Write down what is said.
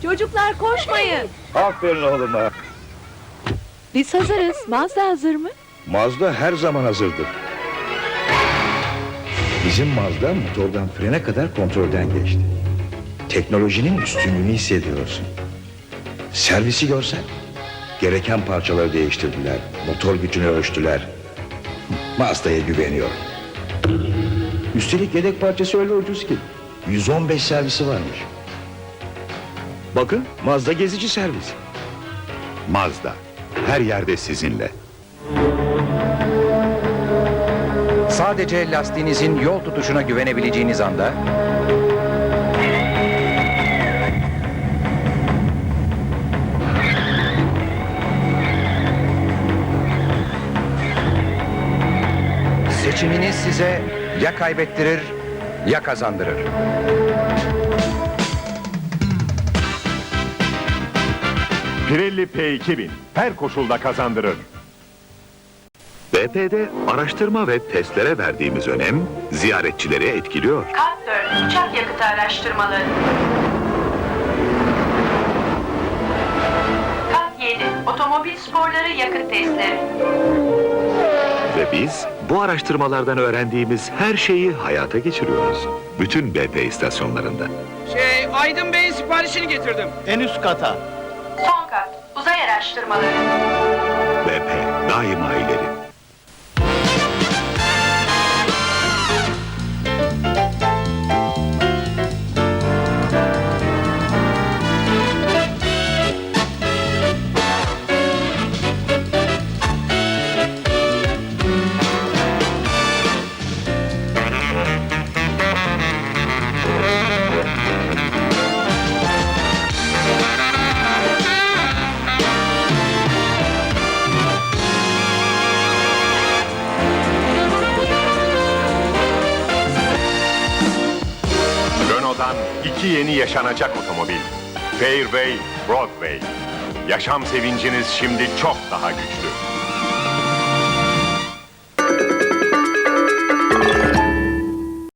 Çocuklar koşmayın. Aferin oğluma. Biz hazırız. Mazda hazır mı? Mazda her zaman hazırdır. Bizim Mazda motordan frene kadar kontrolden geçti. Teknolojinin üstünlüğünü hissediyorsun. Servisi görsen. Gereken parçaları değiştirdiler. Motor gücünü ölçtüler. Mazda'ya güveniyorum. Üstelik yedek parçası öyle ucuz ki. 115 servisi varmış. Bakın Mazda gezici servis. Mazda. Her yerde sizinle. Sadece lastiğinizin yol tutuşuna güvenebileceğiniz anda seçiminiz size ya kaybettirir ya kazandırır. Pirelli P2000 her koşulda kazandırır. BP'de araştırma ve testlere verdiğimiz önem ziyaretçileri etkiliyor. Kat 4 uçak yakıtı araştırmaları. Kat 7 otomobil sporları yakıt testleri. Ve biz bu araştırmalardan öğrendiğimiz her şeyi hayata geçiriyoruz. Bütün BP istasyonlarında. Şey, Aydın Bey'in siparişini getirdim. En üst kata. Son kat uzay araştırmaları. Renault'dan iki yeni yaşanacak otomobil. Fairway, Broadway. Yaşam sevinciniz şimdi çok daha güçlü.